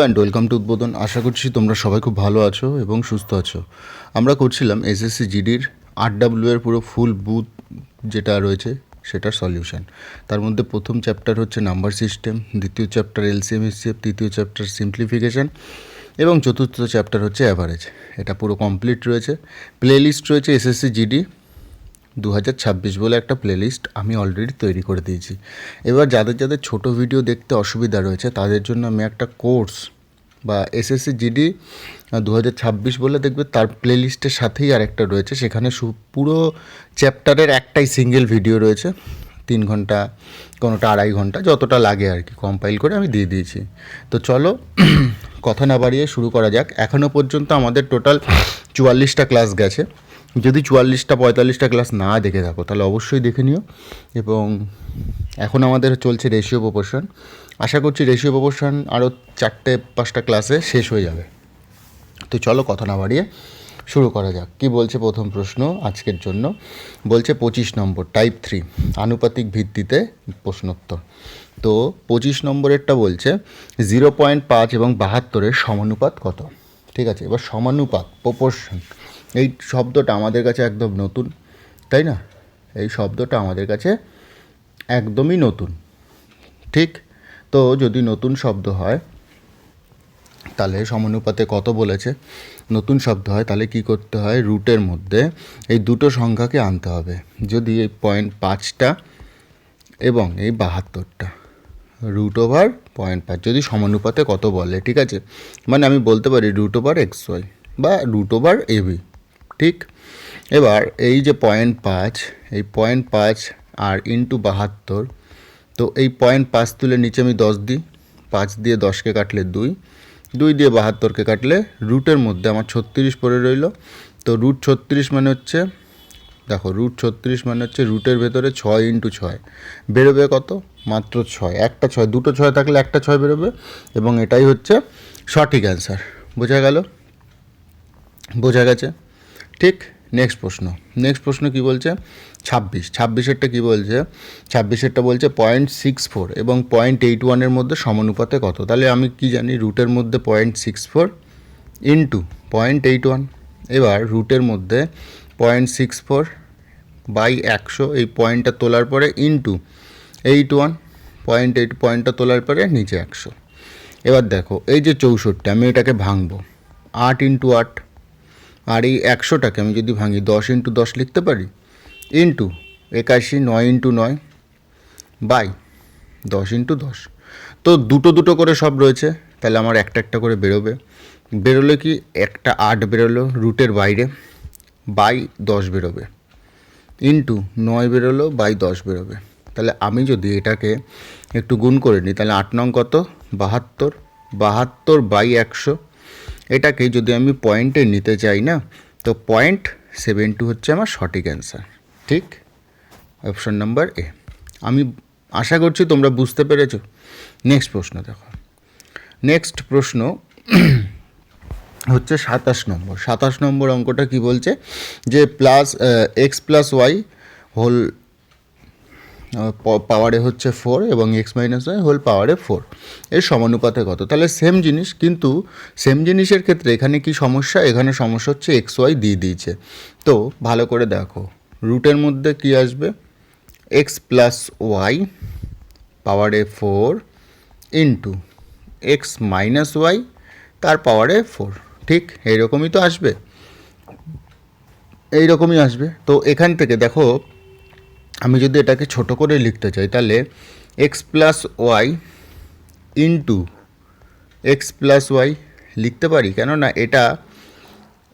And welcome to উদ্বোধন আশা করছি তোমরা সবাই খুব ভালো আছো এবং সুস্থ আছো। আমরা করছিলাম এসএসসি জিডির আর ডাব্লিউ এর পুরো ফুল বুথ যেটা রয়েছে, সেটার সলিউশন তার মধ্যে প্রথম চ্যাপ্টার হচ্ছে নাম্বার সিস্টেম দ্বিতীয় চ্যাপ্টার এলসিএম এসসিএফ তৃতীয় চ্যাপ্টার সিম্পলিফিকেশন এবং চতুর্থ চ্যাপ্টার হচ্ছে অ্যাভারেজ এটা পুরো কমপ্লিট রয়েছে। প্লে লিস্ট রয়েছে এসএসসি জিডি দু হাজার ছাব্বিশ বলে একটা প্লেলিস্ট আমি অলরেডি তৈরি করে দিয়েছি। এবার যাদের যাদের ছোট ভিডিও দেখতে অসুবিধা রয়েছে, তাদের জন্য আমি একটা কোর্স বা এসএসসি জিডি দু হাজার ছাব্বিশ বলে দেখবে তার প্লেলিস্টের সাথেই আরেকটা রয়েছে। সেখানে সু- পুরো চ্যাপ্টারের একটাই সিঙ্গেল ভিডিও রয়েছে। তিন ঘণ্টা, কোনোটা আড়াই ঘণ্টা, যতটা লাগে আর কি কম্পাইল করে আমি দিয়ে দিয়েছি। তো চলো, কথা না বাড়িয়ে শুরু করা যাক। এখনও পর্যন্ত আমাদের টোটাল চুয়াল্লিশটা ক্লাস গেছে। যদি চুয়াল্লিশটা, পঁয়তাল্লিশটা ক্লাস না দেখে থাকো, তাহলে অবশ্যই দেখে নিও। এবং এখন আমাদের চলছে রেশিও প্রপোর্শন আশা করছি রেশিও প্রপোর্শন আরও চারটে, পাঁচটা ক্লাসে শেষ হয়ে যাবে। তো চলো কথা না বাড়িয়ে শুরু করা যাক। কি বলছে প্রথম প্রশ্ন আজকের জন্য? বলছে পঁচিশ নম্বর টাইপ থ্রি আনুপাতিক ভিত্তিতে প্রশ্নোত্তর। তো পঁচিশ নম্বরেরটা বলছে জিরো পয়েন্ট পাঁচ এবং বাহাত্তরের সমানুপাত কত? ঠিক আছে, এবার সমানুপাত প্রপোর্শন এই শব্দটা আমাদের কাছে একদম নতুন, তাই না? এই শব্দটা আমাদের কাছে একদমই নতুন। ঠিক? তো যদি নতুন শব্দ হয়, তাহলে সমানুপাতে কত বলেছে? নতুন শব্দ হয়, তাহলে কি করতে হয়? রুটের মধ্যে এই দুটো সংখ্যাকে আনতে হবে। যদি এই পয়েন্ট পাঁচটা এবং এই বাহাত্তরটা, রুট ওভার পয়েন্ট পাঁচ, যদি সমানুপাতে কত বলে, ঠিক আছে? মানে আমি বলতে পারি রুট ওভার এক্স ওয়াই বা রুট ওভার এবি ঠিক? এবার এই যে পয়েন্ট পাঁচ, এই পয়েন্ট পাঁচ আর ইন্টু বাহাত্তর, তো এই পয়েন্ট পাঁচ তুলে নিচে আমি দশ দিই। পাঁচ দিয়ে দশকে কাটলে দুই দুই দিয়ে বাহাত্তরকে কাটলে রুটের মধ্যে আমার ছত্রিশ পড়ে রইল। তো রুট ছত্রিশ মানে হচ্ছে, দেখো রুট ছত্রিশ মানে হচ্ছে রুটের ভেতরে ছয় ইন্টু ছয়। বেরোবে কত? মাত্র ছয়। একটা ছয়, দুটো ছয় থাকলে একটা ছয় বেরোবে এবং এটাই হচ্ছে সঠিক অ্যান্সার বোঝা গেল? বোঝা গেছে? ঠিক নেক্সট প্রশ্ন। নেক্সট প্রশ্ন কি বলছে? ছাব্বিশ। ছাব্বিশেরটা কি বলছে? ছাব্বিশেরটা বলছে পয়েন্ট সিক্স ফোর এবং পয়েন্ট এইট ওয়ানের মধ্যে সমানুপাতে কত? তাহলে আমি কি জানি? রুটের মধ্যে point six four into point eight one এবার রুটের মধ্যে পয়েন্ট সিক্স ফোর বাই একশো, এই পয়েন্টটা তোলার পরে into eight one point eight পয়েন্টটা তোলার পরে নিচে একশো। এবার দেখো, এই যে চৌষট্টি, আমি এটাকে ভাঙবো। আট ইন্টু আট আর এই একশোটাকে আমি যদি ভাঙি, দশ ইন্টু দশ লিখতে পারি? ইন্টু একাশি, নয় ইন্টু নয়, বাই, দশ ইন্টু দশ। তো দুটো দুটো করে সব রয়েছে, তাহলে আমার একটা একটা করে বেরোবে। বেরোলে কি একটা আট বেরোলো রুটের বাইরে, বাই দশ বেরোবে। ইন্টু নয় বেরোলো, বাই দশ বেরোবে। তাহলে আমি যদি এটাকে একটু গুণ করে নিই, তাহলে আট নং কত? বাহাত্তর বাহাত্তর বাই একশো এটাকে যদি আমি পয়েন্টে নিতে চাই না, তো পয়েন্ট সেভেন টু হচ্ছে আমার সঠিক অ্যান্সার ঠিক? অপশন নাম্বার এ আমি আশা করছি তোমরা বুঝতে পেরেছ। নেক্সট প্রশ্ন দেখো। নেক্সট প্রশ্ন হচ্ছে সাতাশ নম্বর। সাতাশ নম্বর অঙ্কটা কি বলছে? যে plus X plus Y whole পাওয়ারে হচ্ছে ফোর এবং এক্স মাইনাস ওয়াই হোল পাওয়ারে ফোর এর সমানুপাতে কত? তাহলে সেম জিনিস, কিন্তু সেম জিনিসের ক্ষেত্রে এখানে কি সমস্যা? এখানে সমস্যা হচ্ছে এক্স ওয়াই দিয়ে দিয়েছে। তো ভালো করে দেখো রুটের মধ্যে কি আসবে? এক্স প্লাস ওয়াই পাওয়ারে four into X minus Y তার পাওয়ারে ফোর ঠিক এইরকমই তো আসবে। এইরকমই আসবে। তো এখান থেকে দেখো আমি যদি এটাকে ছোট করে লিখতে চাই, তাহলে X plus Y into X plus Y লিখতে পারি। কেননা এটা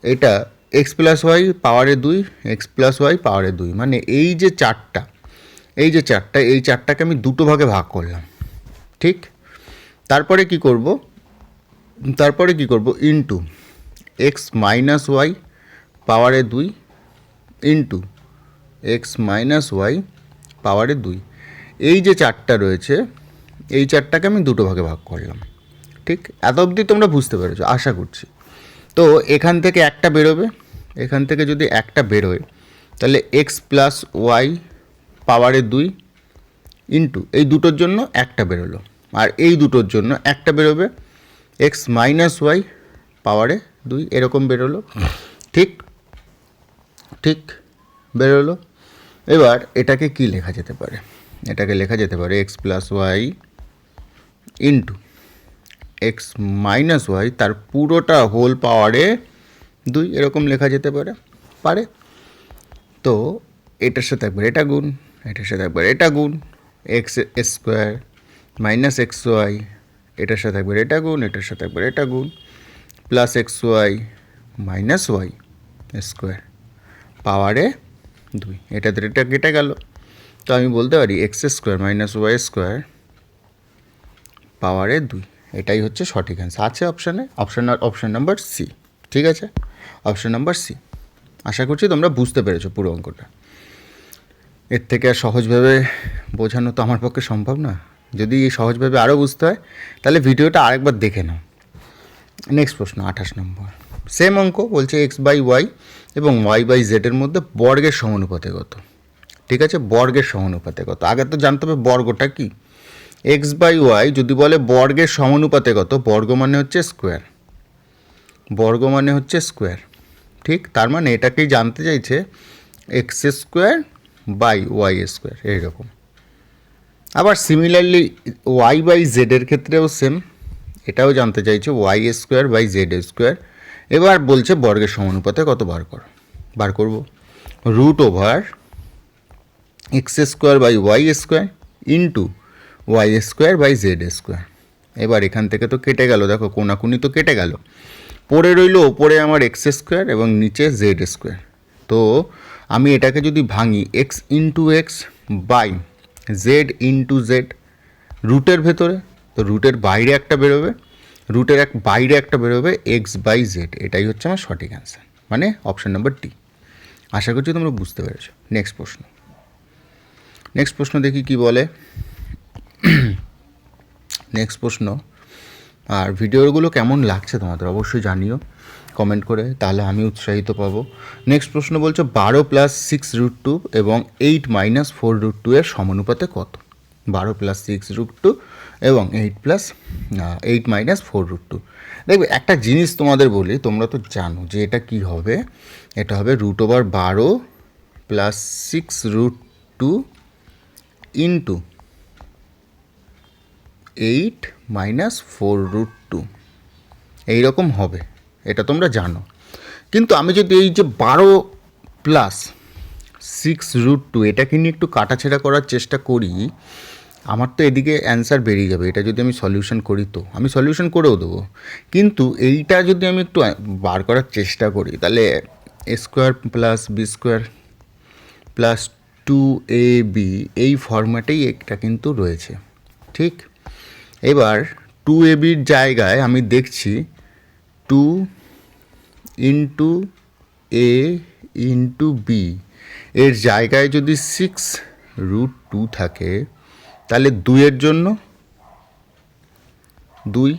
এটা এক্স প্লাস ওয়াই পাওয়ারে দুই এক্স প্লাস ওয়াই পাওয়ারে দুই। মানে এই যে চারটা, এই যে চারটা, এই চারটাকে আমি দুটো ভাগে ভাগ করলাম। ঠিক? তারপরে কি করব? তারপরে কি করব? ইন্টু এক্স মাইনাস ওয়াই পাওয়ারে দুই ইন্টু এক্স মাইনাস ওয়াই পাওয়ারে দুই। এই যে চারটা রয়েছে, এই চারটাকে আমি দুটো ভাগে ভাগ করলাম। ঠিক? এত অবধি তোমরা বুঝতে পেরেছ, আশা করছি। তো এখান থেকে একটা বেরোবে। এখান থেকে যদি একটা বেরোয়, তাহলে এক্স প্লাস ওয়াই পাওয়ারে দুই ইন্টু এই দুটোর জন্য একটা বেরোলো। আর এই দুটোর জন্য একটা বেরোবে। এক্স মাইনাস ওয়াই পাওয়ারে দুই, এরকম বেরোলো। ঠিক? ঠিক? বেরোলো। এবার এটাকে কি লেখা যেতে পারে? এটাকে লেখা যেতে পারে X plus Y into X minus Y তার পুরোটা হোল পাওয়ারে দুই, এরকম লেখা যেতে পারে পারে। তো এটার সাথে একবার এটা গুণ, এটার সাথে একবার এটা গুণ X square minus X Y এটার সাথে একবার এটা গুণ, এটার সাথে একবার এটা গুণ plus X Y minus Y square পাওয়ারে দুই। এটা এটা কেটে গেল। তো আমি বলতে পারি X square minus Y square পাওয়ারে দুই। এটাই হচ্ছে সঠিক অ্যান্সার আছে অপশানে অপশান অপশান নাম্বার সি ঠিক আছে? অপশান নাম্বার সি আশা করছি তোমরা বুঝতে পেরেছ পুরো অঙ্কটা। এর থেকে আর সহজভাবে বোঝানো তো আমার পক্ষে সম্ভব না। যদি সহজভাবে আরও বুঝতে হয়, তাহলে ভিডিওটা আরেকবার দেখে নাও। নেক্সট প্রশ্ন, আঠাশ নম্বর। সেম অঙ্ক বলছে এক্স বাই ওয়াই এবং ওয়াই বাই জেডের মধ্যে বর্গের সমানুপাতে কত ঠিক আছে? বর্গের সমানুপাতে কত আগে তো জানতে হবে বর্গটা কি? এক্স বাই ওয়াই যদি বলে বর্গের সমানুপাতে কত বর্গ মানে হচ্ছে স্কোয়ার বর্গ মানে হচ্ছে স্কোয়ার ঠিক? তার মানে এটাকেই জানতে চাইছে X square by Y square এইরকম। আবার সিমিলারলি ওয়াই বাই জেডের ক্ষেত্রেও সেম এটাও জানতে চাইছে Y square by Z square এবার বলছে বর্গের সমানুপাতে কত বার কর? বার করব। Root over X square by Y square into Y square by Z square. এবার এখান থেকে তো কেটে গেল, দেখো কোনাকুনি তো কেটে গেল। পড়ে রইল ওপরে আমার এক্স স্কোয়ার এবং নিচে জেড স্কোয়ার। তো আমি এটাকে যদি ভাঙি x into x by z into z রুটের ভেতরে, তো রুটের বাইরে একটা বেরোবে। রুটের এক বাইরে একটা বেরোবে এক্স বাই জেড এটাই হচ্ছে আমার সঠিক অ্যান্সার মানে অপশান নাম্বার ডি আশা করছি তোমরা বুঝতে পেরেছ। নেক্সট প্রশ্ন। নেক্সট প্রশ্ন দেখি কি বলে। নেক্সট প্রশ্ন, আর ভিডিওগুলো কেমন লাগছে তোমাদের অবশ্যই জানিও কমেন্ট করে, তাহলে আমি উৎসাহিত পাবো। নেক্সট প্রশ্ন বলছো, বারো প্লাস সিক্স রুট টু এবং eight minus four root two এর সমানুপাতে কত? বারো প্লাস সিক্স রুট টু এবং eight plus eight minus four root two দেখবে একটা জিনিস তোমাদের বলি, তোমরা তো জানো যে এটা কি হবে? এটা হবে রুট ওভার বারো plus six root two into eight minus four root two এইরকম হবে, এটা তোমরা জানো। কিন্তু আমি যদি এই যে বারো প্লাস সিক্স রুট টু এটাকে নিয়ে একটু কাটাছেড়া করার চেষ্টা করি আমার তো এদিকে অ্যান্সার বেরিয়ে যাবে, এটা যদি আমি সলিউশন করি তো। আমি সলিউশন করেও দেবো। কিন্তু এইটা যদি আমি একটু বার করার চেষ্টা করি, তাহলে a square plus b square plus two a b এই ফর্ম্যাটেই একটা কিন্তু রয়েছে। ঠিক? এবার টু এ বির জায়গায় আমি দেখছি two into a into b এর জায়গায় যদি সিক্স রুট টু থাকে তাহলে দুইয়ের জন্য দুই।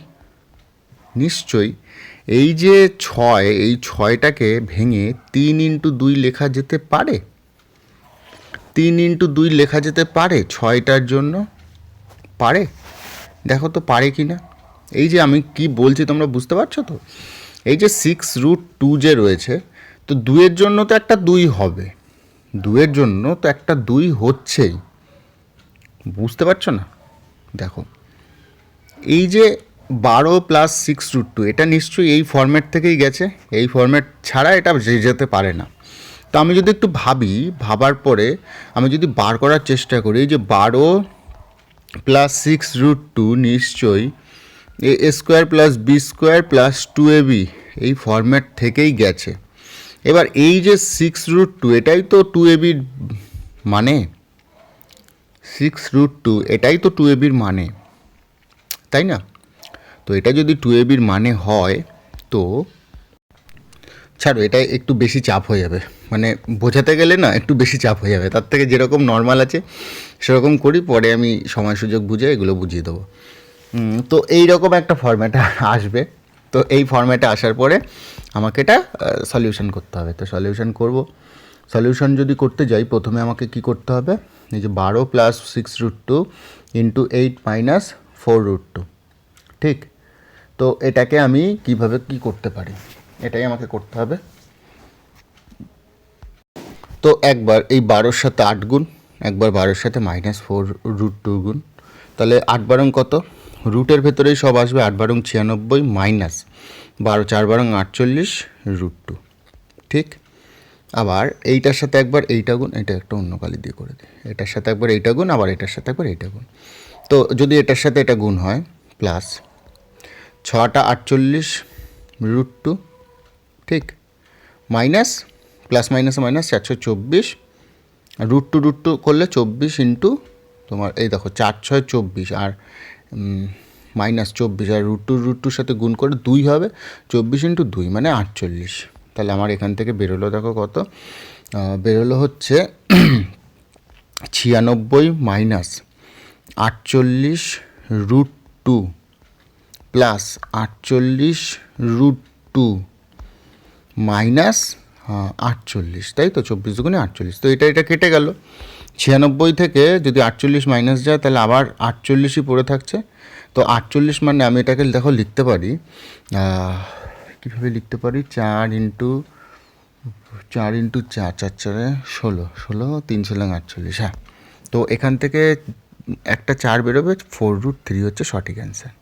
নিশ্চয়ই। এই যে ছয়, এই ছয়টাকে ভেঙে তিন ইন্টু দুই লেখা যেতে পারে? তিন ইন্টু দুই লেখা যেতে পারে? ছয়টার জন্য পারে? দেখো তো পারে কি না। এই যে আমি কি বলছি তোমরা বুঝতে পারছ তো? এই যে সিক্স রুট টু যে রয়েছে, তো দুইয়ের জন্য তো একটা দুই হবে। দুইয়ের জন্য তো একটা দুই হচ্ছেই। বুঝতে পারছ না? দেখো, এই যে বারো প্লাস সিক্স রুট টু এটা নিশ্চয়ই এই ফর্ম্যাট থেকেই গেছে। এই ফর্ম্যাট ছাড়া এটা যেতে পারে না। তো আমি যদি একটু ভাবি, ভাবার পরে আমি যদি বার করার চেষ্টা করি যে বারো প্লাস সিক্স রুট টু নিশ্চয়ই a square plus b square plus two a b এই ফরম্যাট থেকেই গেছে। এবার এই যে সিক্স রুট টু এটাই তো টু এ বির মানে? সিক্স রুট টু এটাই তো টু এ বির মানে তাই না? তো এটা যদি টু এ বির মানে হয়, তো ছাড়ো, এটা একটু বেশি চাপ হয়ে যাবে। মানে বোঝাতে গেলে না, একটু বেশি চাপ হয়ে যাবে। তার থেকে যেরকম নর্মাল আছে, সেরকম করি, পরে আমি সময় সুযোগ বুঝে এগুলো বুঝিয়ে দেবো। তো এই রকম একটা ফর্ম্যাটে আসবে। তো এই ফর্ম্যাটে আসার পরে আমাকে এটা সলিউশন করতে হবে। তো সলিউশন করব। সলিউশন যদি করতে যাই, প্রথমে আমাকে কি করতে হবে? এই যে বারো plus six root two into eight minus four root two ঠিক? তো এটাকে আমি কীভাবে কি করতে পারি? এটাই আমাকে করতে হবে। তো একবার এই বারোর সাথে আট গুণ, একবার বারোর সাথে মাইনাস ফোর রুট টু গুণ, তাহলে আট বারং কত? রুটের ভেতরেই সব আসবে আট বারং ছিয়ানব্বই মাইনাস বারো, চার বারং আটচল্লিশ রুট টু ঠিক? আবার এইটার সাথে একবার এইটা গুণ, এটা একটা অন্য কালি দিয়ে করে দিই। এটার সাথে একবার এইটা গুণ, আবার এটার সাথে একবার এইটা গুণ। তো যদি এটার সাথে এটা গুণ হয় প্লাস ছটা আটচল্লিশ রুট টু ঠিক? মাইনাস প্লাস মাইনাস মাইনাস চারশো চব্বিশ রুট টু রুট টু করলে চব্বিশ ইন্টু তোমার, এই দেখো চার ছয় চব্বিশ, আর মাইনাস চব্বিশ, আর রুট টু রুট টুর সাথে গুণ করে দুই হবে, চব্বিশ ইন্টু দুই মানে আটচল্লিশ। তাহলে আমার এখান থেকে বেরোলো, দেখো কত। বেরোলো হচ্ছে ছিয়ানব্বই মাইনাস আটচল্লিশ রুট টু প্লাস আটচল্লিশ রুট টু মাইনাস আটচল্লিশ, তাই তো? চব্বিশ দুগুণে আটচল্লিশ। তো এটা এটা কেটে গেল। ছিয়ানব্বই থেকে যদি আটচল্লিশ মাইনাস যায়, তাহলে আবার আটচল্লিশই পড়ে থাকছে। তো আটচল্লিশ মানে আমি এটাকে, দেখো, লিখতে পারি কীভাবে লিখতে পারি? চার ইন্টু চার ইন্টু চার চার চারে ষোলো ষোলো, তিন ছিলাম আটচল্লিশ হ্যাঁ। তো এখান থেকে একটা চার বেরোবে ফোর রুট থ্রি হচ্ছে সঠিক অ্যান্সার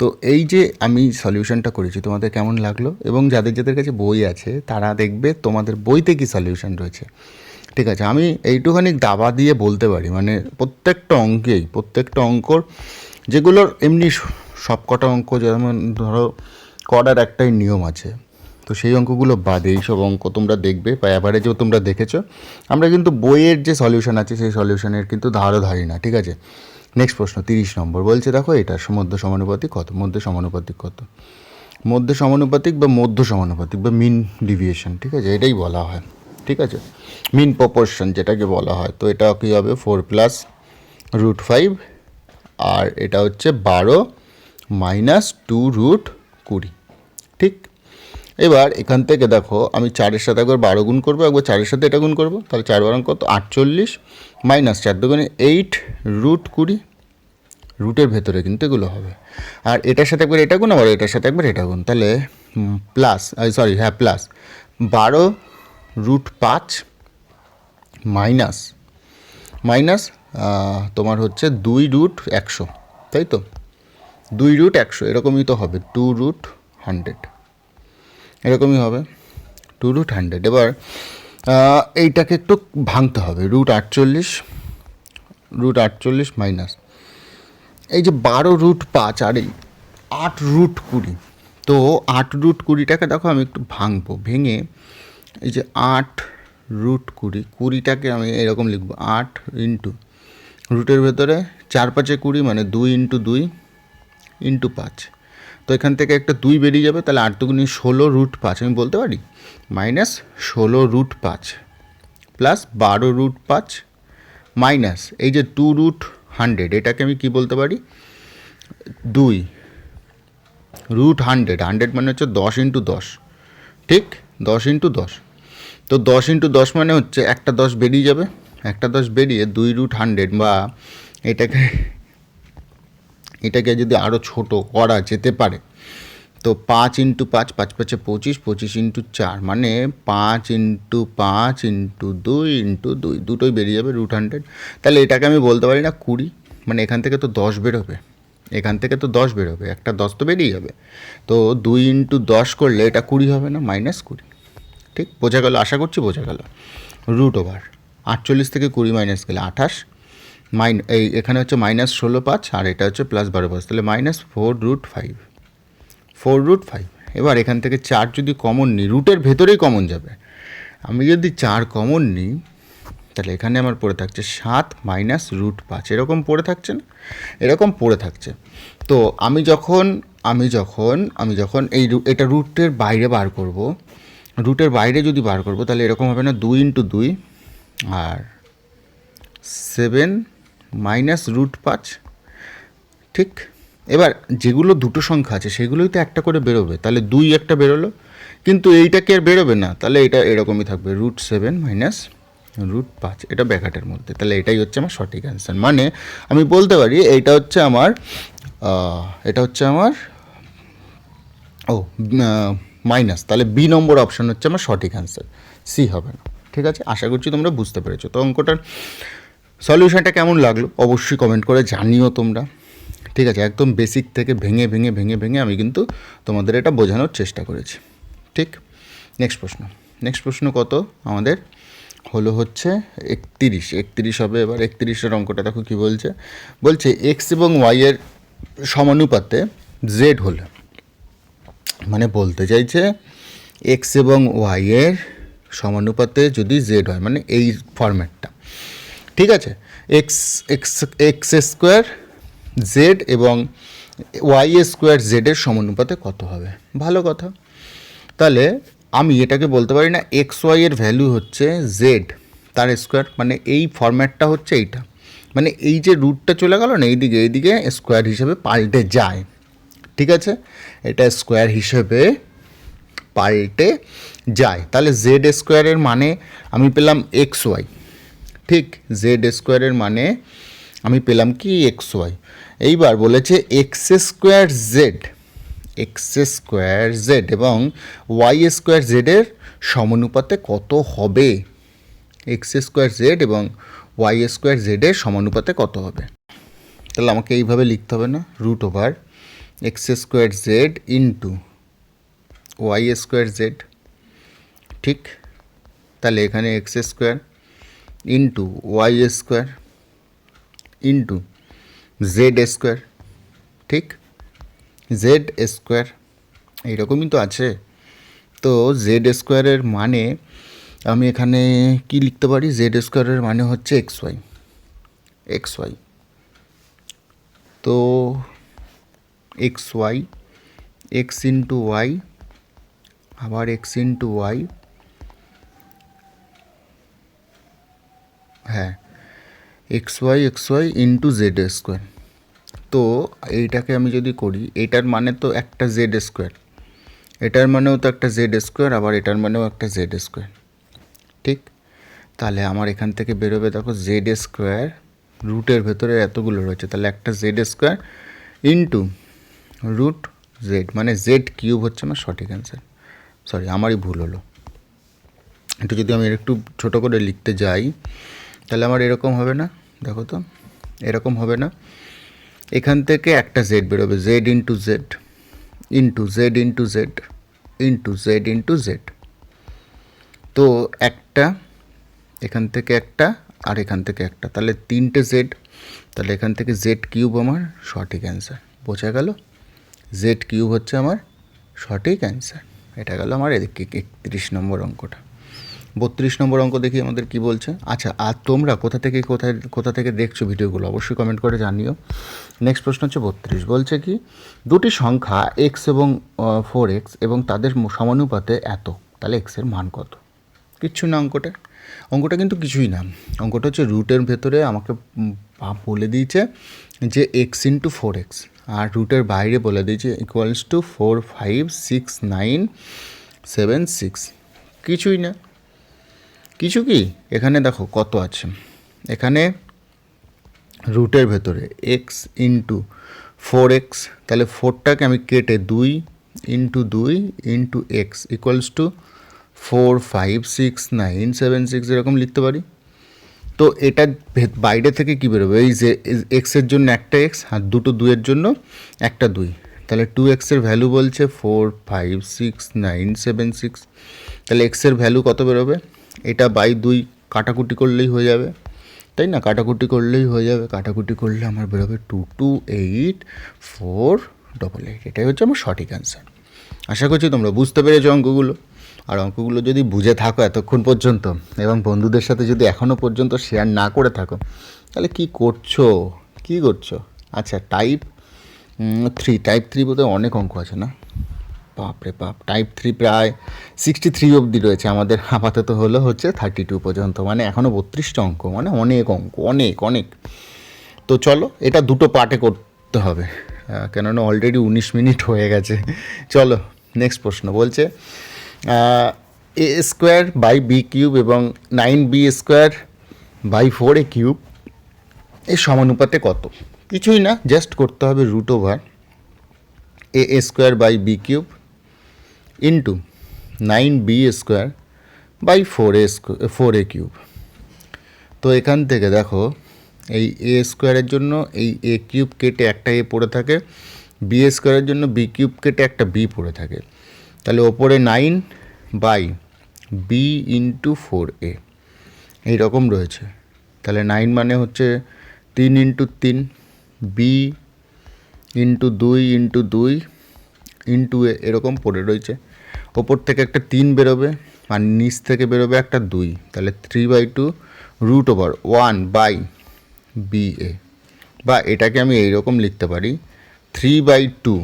তো এই যে আমি সলিউশনটা করেছি, তোমাদের কেমন লাগল? এবং যাদের যাদের কাছে বই আছে, তারা দেখবে তোমাদের বইতে কি সলিউশন রয়েছে। ঠিক আছে, আমি এইটুখানি দাবা দিয়ে বলতে পারি মানে প্রত্যেকটা অঙ্কেই, প্রত্যেকটা অঙ্কর, যেগুলোর এমনি সবকটা অঙ্ক যেমন ধরো করার একটাই নিয়ম আছে। তো সেই অঙ্কগুলো বাদে এইসব অঙ্ক তোমরা দেখবে, বা অ্যাভারেজেও তোমরা দেখেছ। আমরা কিন্তু বইয়ের যে সলিউশন আছে, সেই সলিউশনের কিন্তু ধারও ধারি না, ঠিক আছে? নেক্সট প্রশ্ন, তিরিশ নম্বর। বলছে, দেখো এটার মধ্য সমানুপাতিক কত? মধ্য সমানুপাতিক কত? মধ্য সমানুপাতিক বা মধ্য সমানুপাতিক বা মিন ডিভিয়েশন ঠিক আছে? এটাই বলা হয়, ঠিক আছে? মিন প্রপোর্শন যেটাকে বলা হয়। তো এটা কী হবে? ফোর প্লাস রুট ফাইভ আর এটা হচ্ছে বারো মাইনাস টু রুট কুড়ি। ঠিক? এবার এখান থেকে দেখো, আমি চারের সাথে একবার বারো গুণ করব, একবার চারের সাথে এটা গুণ করব, তাহলে চার বারং কত? আটচল্লিশ মাইনাস চার দুগুণে এইট রুট কুড়ি, রুটের ভেতরে কিন্তু এগুলো হবে। আর এটার সাথে একবার এটা গুণ, আবার এটার সাথে একবার এটা গুণ, তাহলে প্লাস সরি হ্যাঁ প্লাস বারো রুট পাঁচ মাইনাস মাইনাস তোমার হচ্ছে দুই রুট একশো, তাই তো? দুই রুট একশো, এরকমই তো হবে টু রুট হান্ড্রেড এরকমই হবে। Two root hundred. এবার এইটাকে একটু ভাঙতে হবে। রুট আটচল্লিশ রুট আটচল্লিশ মাইনাস। এই যে বারো রুট পাঁচ আর এই আট রুট কুড়ি। তো আট রুট কুড়িটাকে দেখো আমি একটু ভাঙবো। ভেঙে এই যে আট রুট কুড়ি, কুড়িটাকে আমি এরকম লিখব। আট ইন্টু রুটের ভেতরে চার পাঁচে কুড়ি মানে দুই ইন্টু দুই ইন্টু পাঁচ। তো এখান থেকে একটা দুই বেরিয়ে যাবে, তাহলে আট দুগুনি ষোলো রুট পাঁচ। আমি বলতে পারি? মাইনাস ষোলো রুট পাঁচ প্লাস বারো রুট পাঁচ মাইনাস এই যে টু রুট হান্ড্রেড এটাকে আমি কি বলতে পারি? দুই রুট হান্ড্রেড হান্ড্রেড মানে হচ্ছে দশ ইন্টু দশ। ঠিক? দশ ইন্টু দশ। তো দশ ইন্টু দশ মানে হচ্ছে একটা দশ বেরিয়ে যাবে, একটা দশ বেরিয়ে দুই রুট হান্ড্রেড বা এটাকে এটাকে যদি আরও ছোট করা যেতে পারে, তো পাঁচ ইন্টু পাঁচ পাঁচ পাঁচে পঁচিশ পঁচিশ ইন্টু চার মানে পাঁচ ইন্টু পাঁচ ইন্টু দুই ইন্টু দুই, দুটোই বেরিয়ে যাবে রুট হান্ড্রেড। তাহলে এটাকে আমি বলতে পারি না কুড়ি মানে এখান থেকে তো দশ বেরোবে, এখান থেকে তো দশ বেরোবে, একটা দশ তো বেরিয়ে যাবে। তো দুই ইন্টু দশ করলে এটা কুড়ি হবে না, মাইনাস কুড়ি, ঠিক? বোঝা গেল? আশা করছি বোঝা গেল। রুট ওভার, আটচল্লিশ থেকে কুড়ি মাইনাস গেলে আঠাশ মাইন এই এখানে হচ্ছে মাইনাস ষোলো পাঁচ আর এটা হচ্ছে প্লাস বারো পাঁচ। তাহলে minus four root five four root five এবার এখান থেকে চার যদি কমন নিই রুটের ভেতরেই কমন যাবে। আমি যদি চার কমন নিই, তাহলে এখানে আমার পড়ে থাকছে সাত মাইনাস রুট পাঁচ। এরকম পড়ে থাকছে না? এরকম পড়ে থাকছে। তো আমি যখন আমি যখন আমি যখন এই এটা রুটের বাইরে বার করব রুটের বাইরে যদি বার করব, তাহলে এরকম হবে না, দুই ইন্টু দুই আর সেভেন মাইনাস রুট পাঁচ, ঠিক? এবার যেগুলো দুটো সংখ্যা আছে, সেগুলোই তো একটা করে বেরোবে। তাহলে দুই একটা বেরোলো, কিন্তু এইটা কি আর বেরোবে না? তাহলে এটা এরকমই থাকবে, রুট সেভেন মাইনাস রুট পাঁচ, এটা ব্যাঘাটের মধ্যে। তাহলে এটাই হচ্ছে আমার সঠিক অ্যান্সার। মানে আমি বলতে পারি, এইটা হচ্ছে আমার এটা হচ্ছে আমার, ও মাইনাস। তাহলে বি নম্বর অপশান হচ্ছে আমার সঠিক অ্যান্সার। সি হবে না, ঠিক আছে? আশা করছি তোমরা বুঝতে পেরেছ। তো অঙ্কটার সলিউশনটা কেমন লাগল? অবশ্যই কমেন্ট করে জানিও তোমরা। ঠিক আছে, একদম বেসিক থেকে ভেঙে ভেঙে ভেঙে ভেঙে আমি কিন্তু তোমাদের এটা বোঝানোর চেষ্টা করেছি। ঠিক? নেক্সট প্রশ্ন। নেক্সট প্রশ্ন কত? আমাদের হলো হচ্ছে একতিরিশ। একতিরিশ হবে এবার, একতিরিশের অঙ্কটা দেখো কী বলছে। বলছে এক্স এবং ওয়াইয়ের সমানুপাতে জেড হলে। মানে বলতে চাইছে এক্স এবং ওয়াইয়ের সমানুপাতে যদি জেড হয় মানে এই ফরম্যাটটা ঠিক আছে? X x x square z এবং ওয়াই স্কোয়ার জেডের সমানুপাতে কত হবে? ভালো কথা। তাহলে আমি এটাকে বলতে পারি না এক্স ওয়াই এর ভ্যালু হচ্ছে জেড তার স্কোয়ার মানে এই ফরম্যাটটা হচ্ছে এইটা। মানে এই যে রুটটা চলে গেল না, এইদিকে এইদিকে স্কোয়ার হিসেবে পাল্টে যায়। ঠিক আছে? এটা স্কোয়ার হিসেবে পাল্টে যায়। তাহলে জেড স্কোয়ারের মানে আমি পেলাম এক্স ওয়াই ঠিক জেড স্কোয়ারের মানে আমি পেলাম কি এক্স ওয়াই এইবার বলেছে X square Z X square Z এবং ওয়াই স্কোয়ার জেডের সমানুপাতে কত হবে? এক্স স্কোয়ার জেড এবং ওয়াই স্কোয়ার জেডের সমানুপাতে কত হবে? তাহলে আমাকে এইভাবে লিখতে হবে না? Root over x square z into y square z ঠিক? তাহলে এখানে x square into y square into z square ঠিক? জেড স্কোয়ার এইরকমই তো আছে। তো জেড স্কোয়ারের মানে আমি এখানে কি লিখতে পারি? জেড স্কোয়ারের মানে হচ্ছে এক্স ওয়াই এক্স ওয়াই তো x y x into y আবার এক্স ইন্টু ওয়াই হ্যাঁ x y x y into z square তো এইটাকে আমি যদি করি, এটার মানে তো একটা জেড স্কোয়ার এটার মানেও তো একটা জেড স্কোয়ার আবার এটার মানেও একটা জেড স্কোয়ার ঠিক? তাহলে আমার এখান থেকে বেরোবে, দেখো জেড স্কোয়ার রুটের ভেতরে এতগুলো রয়েছে। তাহলে একটা z square into root z মানে জেড কিউব হচ্ছে আমার সঠিক অ্যান্সার সরি আমারই ভুল হলো। একটু যদি আমি একটু ছোটো করে লিখতে যাই তাহলে আমার এরকম হবে না? দেখো তো, এরকম হবে না। এখান থেকে একটা জেড বেরোবে z into z into z into z into z into z তো একটা, এখান থেকে একটা আর এখান থেকে একটা। তাহলে তিনটে জেড তাহলে এখান থেকে জেড কিউব আমার সঠিক অ্যান্সার বোঝা গেল? জেড কিউব হচ্ছে আমার সঠিক অ্যান্সার এটা গেল আমার এদিকে একত্রিশ নম্বর অঙ্কটা। বত্রিশ নম্বর অঙ্ক দেখি আমাদের কি বলছে? আচ্ছা আর তোমরা কোথা থেকে কোথায়, কোথা থেকে দেখছ ভিডিওগুলো? অবশ্যই কমেন্ট করে জানিও। নেক্সট প্রশ্ন হচ্ছে বত্রিশ। বলছে কি, দুটি সংখ্যা এক্স এবং ফোর এক্স এবং তাদের সমানুপাতে এত। তাহলে এক্সের মান কত? কিচ্ছু না অঙ্কটা। অঙ্কটা কিন্তু কিছুই না। অঙ্কটা হচ্ছে রুটের ভেতরে আমাকে বলে দিয়েছে যে এক্স ইন্টু ফোর এক্স আর রুটের বাইরে বলে দিয়েছে equals to four five six nine seven six কিছুই না। কিছু কি? এখানে দেখো কত আছে। এখানে রুটের ভেতরে এক্স ইন্টু ফোর এক্স তাহলে ফোরটাকে আমি কেটে দুই ইন্টু দুই into x equals to four five six nine seven six এরকম লিখতে পারি। তো এটা বাইরে থেকে কী বেরোবে? এই যে এক্সের জন্য একটা এক্স আর দুটো দুইয়ের জন্য একটা দুই। তাহলে টু এক্সের ভ্যালু বলছে four five six nine seven six তাহলে এক্সের ভ্যালু কত বেরোবে? এটা বাই দুই কাটাকুটি করলেই হয়ে যাবে। তাই না? কাটাকুটি করলেই হয়ে যাবে। কাটাকুটি করলে আমার বেরোবে two two eight four double eight এটাই হচ্ছে আমার সঠিক অ্যান্সার আশা করছি তোমরা বুঝতে পেরেছ অঙ্কগুলো। আর অঙ্কগুলো যদি বুঝে থাকো এতক্ষণ পর্যন্ত এবং বন্ধুদের সাথে যদি এখনও পর্যন্ত শেয়ার না করে থাকো, তাহলে কি করছ? কি করছ? আচ্ছা টাইপ থ্রি টাইপ থ্রি বোধহয় অনেক অঙ্ক আছে না? বাপরে বাপ টাইপ থ্রি প্রায় সিক্সটি থ্রি অবধি রয়েছে। আমাদের আপাতত হলো হচ্ছে থার্টি টু পর্যন্ত মানে এখনও বত্রিশটা অঙ্ক মানে অনেক অঙ্ক, অনেক অনেক। তো চলো, এটা দুটো পার্টে করতে হবে। কেননা অলরেডি উনিশ মিনিট হয়ে গেছে। চলো নেক্সট প্রশ্ন বলছে a square by b cube এবং nine b square by four a cube এর সমানুপাতে কত? কিছুই না জাস্ট করতে হবে root over a square by b cube into nine b square by four a square four a cube তো এখান থেকে দেখো, এই এ স্কোয়ারের জন্য এই এ কিউব কেটে একটা এ পড়ে থাকে বি স্কোয়ারের জন্য বি কিউব কেটে একটা বি পড়ে থাকে। তাহলে ওপরে nine by b into four a এইরকম রয়েছে। তাহলে নাইন মানে হচ্ছে তিন ইন্টু তিন বি ইন্টু দুই ইন্টু দুই ইন্টু এ এরকম পড়ে রয়েছে। ওপর থেকে একটা তিন বেরোবে আর নিচ থেকে বেরোবে একটা দুই। তাহলে three by two root over one by b a বা এটাকে আমি এইরকম লিখতে পারি three by two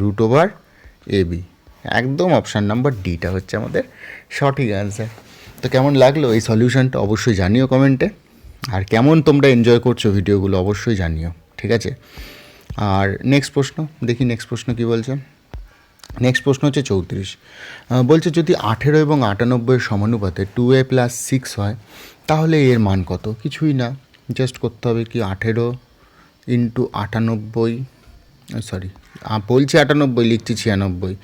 root over a b একদম অপশান নাম্বার ডিটা হচ্ছে আমাদের সঠিক অ্যান্সার তো কেমন লাগল এই সলিউশনটা অবশ্যই জানিও কমেন্টে আর কেমন তোমরা এনজয় করছ ভিডিওগুলো অবশ্যই জানিও, ঠিক আছে? আর নেক্সট প্রশ্ন, দেখি নেক্সট প্রশ্ন কী বলছে। নেক্সট প্রশ্ন হচ্ছে চৌত্রিশ। বলছে যদি আঠেরো এবং আটানব্বইয়ের সমানুপাতে টু এ প্লাস সিক্স হয়, তাহলে এর মান কত? কিছুই না। জাস্ট করতে হবে কি আঠেরো ইন্টু আটানব্বই সরি বলছি আটানব্বই, লিখছি ছিয়ানব্বই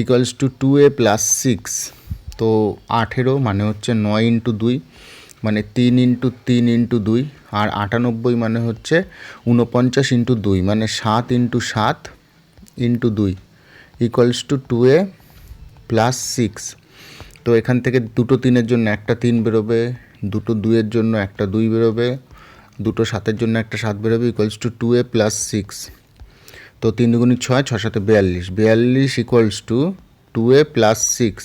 equals to two a plus six তো আঠেরো মানে হচ্ছে নয় ইন্টু দুই মানে তিন ইন্টু তিন ইন্টু দুই, আর আটানব্বই মানে হচ্ছে উনপঞ্চাশ ইন্টু দুই মানে সাত ইন্টু সাত ইন্টু দুই। Equals to two a plus six তো এখান থেকে দুটো তিনের জন্য একটা তিন বেরোবে, দুটো দুইয়ের জন্য একটা দুই বেরোবে, দুটো সাতের জন্য একটা সাত বেরোবে equals to two a plus six তো তিন দুগুণি ছয় ছ সাথে বিয়াল্লিশ। বিয়াল্লিশ equals to two a plus six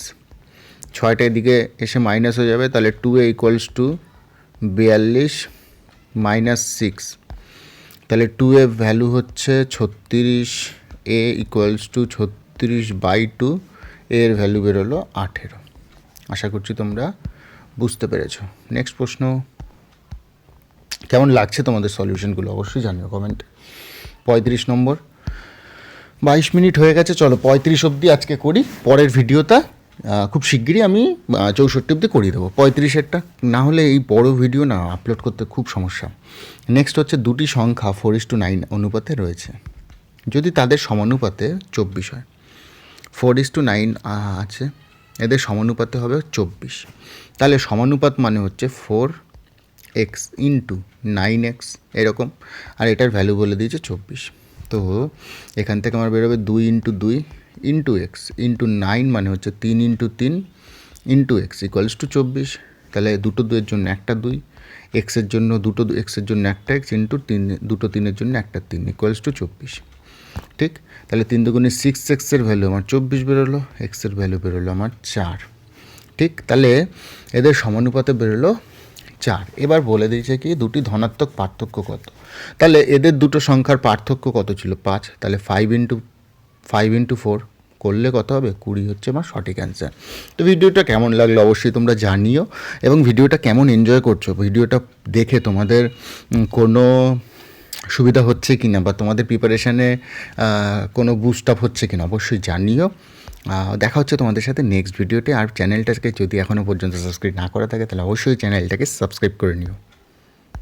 ছয়টা এদিকে এসে মাইনাস হয়ে যাবে, তাহলে টু এ ইকুয়ালস টু বিয়াল্লিশ মাইনাস সিক্স তাহলে টু এ ভ্যালু হচ্ছে ছত্রিশ এ ইকুয়ালস টু ছত্রিশ বাই টু, এর ভ্যালু বেরোলো আঠেরো। আশা করছি তোমরা বুঝতে পেরেছ। নেক্সট প্রশ্ন। কেমন লাগছে তোমাদের সলিউশনগুলো অবশ্যই জানিও কমেন্ট পঁয়ত্রিশ নম্বর। বাইশ মিনিট হয়ে গেছে, চলো পঁয়ত্রিশ অবধি আজকে করি। পরের ভিডিওটা খুব শিগগিরই আমি চৌষট্টি অবধি করিয়ে দেবো। পঁয়ত্রিশেরটা, না হলে এই বড় ভিডিও না আপলোড করতে খুব সমস্যা। নেক্সট হচ্ছে দুটি সংখ্যা ফোর ইস টু নাইন অনুপাতে রয়েছে। যদি তাদের সমানুপাতে চব্বিশ হয়। ফোর ইস টু নাইন আছে। এদের সমানুপাতে হবে চব্বিশ। তাহলে সমানুপাত মানে হচ্ছে four x into nine x, এরকম। আর এটার ভ্যালু বলে দিয়েছে চব্বিশ। তো এখান থেকে আমার বেরোবে দুই ইন্টু দুই ইন্টু এক্স ইন্টু নাইন মানে হচ্ছে তিন ইন্টু তিন ইন্টু এক্স ইকুয়ালস টু চব্বিশ। তাহলে দুটো দুইয়ের জন্য একটা দুই, এক্সের জন্য দুটো এক্সের জন্য একটা এক্স ইন্টু তিন, দুটো তিনের জন্য একটা তিন ইকুয়ালস টু চব্বিশ। ঠিক? তাহলে তিন দুগুণে সিক্স এক্সের ভ্যালু আমার চব্বিশ বেরোলো এক্সের ভ্যালু বেরোলো আমার চার। ঠিক? তাহলে এদের সমানুপাতে বেরোলো চার। এবার বলে দিয়েছে কি, দুটি ধনাত্মক পার্থক্য কত? তাহলে এদের দুটো সংখ্যার পার্থক্য কত ছিল? পাঁচ। তাহলে five into five into four করলে কত হবে? কুড়ি হচ্ছে আমার সঠিক অ্যান্সার তো ভিডিওটা কেমন লাগল অবশ্যই তোমরা জানিও এবং ভিডিওটা কেমন এনজয় করছ? ভিডিওটা দেখে তোমাদের কোনো সুবিধা হচ্ছে কি না বা তোমাদের প্রিপারেশানে কোনো বুস্ট আপ হচ্ছে কি না অবশ্যই জানিও। দেখা হচ্ছে তোমাদের সাথে নেক্সট ভিডিওতে আর চ্যানেলটাকে যদি এখনও পর্যন্ত সাবস্ক্রাইব না করা থাকে, তাহলে অবশ্যই চ্যানেলটাকে সাবস্ক্রাইব করে নিও।